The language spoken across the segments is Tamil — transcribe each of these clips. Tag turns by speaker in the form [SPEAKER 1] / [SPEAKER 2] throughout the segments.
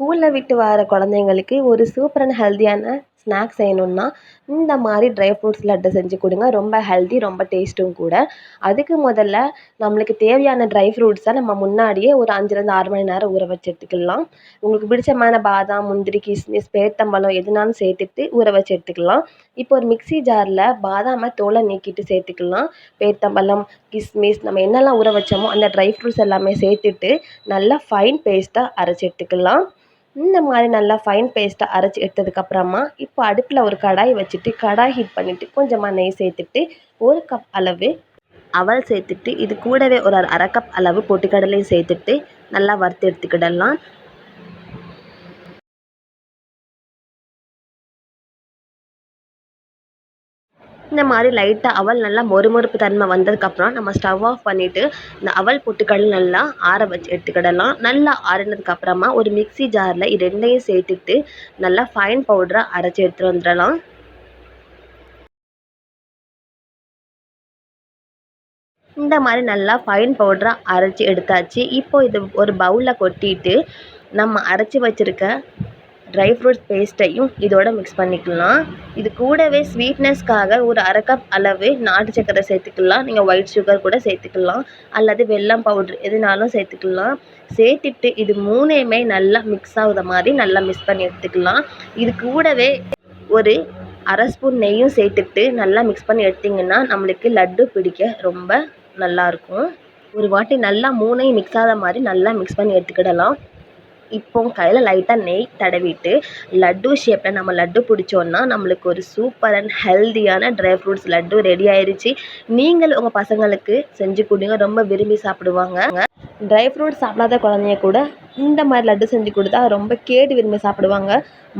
[SPEAKER 1] ஸ்கூலில் விட்டு வர குழந்தைங்களுக்கு ஒரு சூப்பர் அண்ட் ஹெல்த்தியான ஸ்நாக்ஸ் செய்யணுன்னா இந்த மாதிரி ட்ரை ஃப்ரூட்ஸ் லட்டு செஞ்சு கொடுங்க. ரொம்ப ஹெல்த்தி ரொம்ப டேஸ்ட்டும் கூட. அதுக்கு முதல்ல நம்மளுக்கு தேவையான ட்ரை ஃப்ரூட்ஸை நம்ம முன்னாடியே ஒரு அஞ்சுலேருந்து ஆறு மணி நேரம் ஊற வச்சு எடுத்துக்கலாம். உங்களுக்கு பிடிச்சமான பாதாம் முந்திரி கிஸ்மிஸ் பேத்தம்பழம் எதுனாலும் சேர்த்துட்டு ஊற வச்சு எடுத்துக்கலாம். இப்போ ஒரு மிக்ஸி ஜாரில் பாதாமை தோலை நீக்கிட்டு சேர்த்துக்கலாம். பேத்தம்பழம் கிஸ்மிஸ் நம்ம என்னெல்லாம் ஊற வச்சோமோ அந்த ட்ரை ஃப்ரூட்ஸ் எல்லாமே சேர்த்துட்டு நல்லா ஃபைன் பேஸ்ட்டாக அரைச்சி எடுத்துக்கலாம். இந்த மாதிரி நல்லா ஃபைன் பேஸ்ட்டாக அரைச்சி எடுத்ததுக்கப்புறமா இப்போ அடுப்பில் ஒரு கடாய் வச்சுட்டு கடாய் ஹீட் பண்ணிவிட்டு கொஞ்சமாக நெய் சேர்த்துட்டு ஒரு கப் அளவு அவல் சேர்த்துட்டு இது கூடவே ஒரு அரை கப் அளவு பொட்டுக்கடலையும் சேர்த்துட்டு நல்லா வறுத்து எடுத்துக்கிடலாம். இந்த மாதிரி லைட்டாக அவல் நல்லா மொறுமொறுப்பு தன்மை வந்ததுக்கப்புறம் நம்ம ஸ்டவ் ஆஃப் பண்ணிவிட்டு இந்த அவல் பொட்டுக்கடலை நல்லா ஆற வச்சு எடுத்துக்கிடலாம். நல்லா ஆறினதுக்கப்புறமா ஒரு மிக்ஸி ஜாரில் இது ரெண்டையும் சேர்த்துட்டு நல்லா ஃபைன் பவுடராக அரைச்சி எடுத்துகிட்டு வந்துடலாம். இந்த மாதிரி நல்லா ஃபைன் பவுடராக அரைச்சி எடுத்தாச்சு. இப்போ இது ஒரு பவுலில் கொட்டிட்டு நம்ம அரைச்சி வச்சுருக்க ட்ரை ஃப்ரூட்ஸ் பேஸ்ட்டையும் இதோட மிக்ஸ் பண்ணிக்கலாம். இது கூடவே ஸ்வீட்னஸ்க்காக ஒரு அரை கப் அளவு நாட்டு சக்கரை சேர்த்துக்கலாம். நீங்கள் ஒயிட் சுகர் கூட சேர்த்துக்கலாம். அல்லது வெல்லம் பவுட்ரு எதுனாலும் சேர்த்துக்கலாம். சேர்த்துட்டு இது மூணையுமே நல்லா மிக்ஸ் ஆகுத மாதிரி நல்லா மிக்ஸ் பண்ணி எடுத்துக்கலாம். இது கூடவே ஒரு அரை ஸ்பூன் நெய்யும் சேர்த்துட்டு நல்லா மிக்ஸ் பண்ணி எடுத்திங்கன்னா நம்மளுக்கு லட்டு பிடிக்க ரொம்ப நல்லாயிருக்கும் ஒரு வாட்டி நல்லா மூணையும் மிக்ஸ் ஆகாத மாதிரி நல்லா மிக்ஸ் பண்ணி எடுத்துக்கிடலாம். இப்போ கையில் லைட்டாக நெய் தடவிட்டு லட்டு ஷேப்பில் நம்ம லட்டு பிடிச்சோன்னா நம்மளுக்கு ஒரு சூப்பர் அண்ட் ஹெல்தியான ட்ரை ஃப்ரூட்ஸ் லட்டு ரெடி ஆயிடுச்சு நீங்கள் உங்கள் பசங்களுக்கு செஞ்சு கொடுங்க. ரொம்ப விரும்பி சாப்பிடுவாங்க. ட்ரை ஃப்ரூட்ஸ் சாப்பிடாத குழந்தைய கூட இந்த மாதிரி லட்டு செஞ்சு கொடுத்தா ரொம்ப கேட்டு விரும்பி சாப்பிடுவாங்க.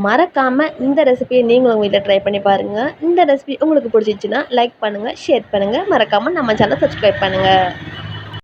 [SPEAKER 1] மறக்காமல் இந்த ரெசிபியை நீங்களும் உங்கள் வீட்டில் ட்ரை பண்ணி பாருங்கள் இந்த ரெசிபி உங்களுக்கு பிடிச்சிச்சின்னா லைக் பண்ணுங்கள் ஷேர் பண்ணுங்கள் மறக்காமல் நம்ம சேனல் சப்ஸ்கிரைப் பண்ணுங்கள்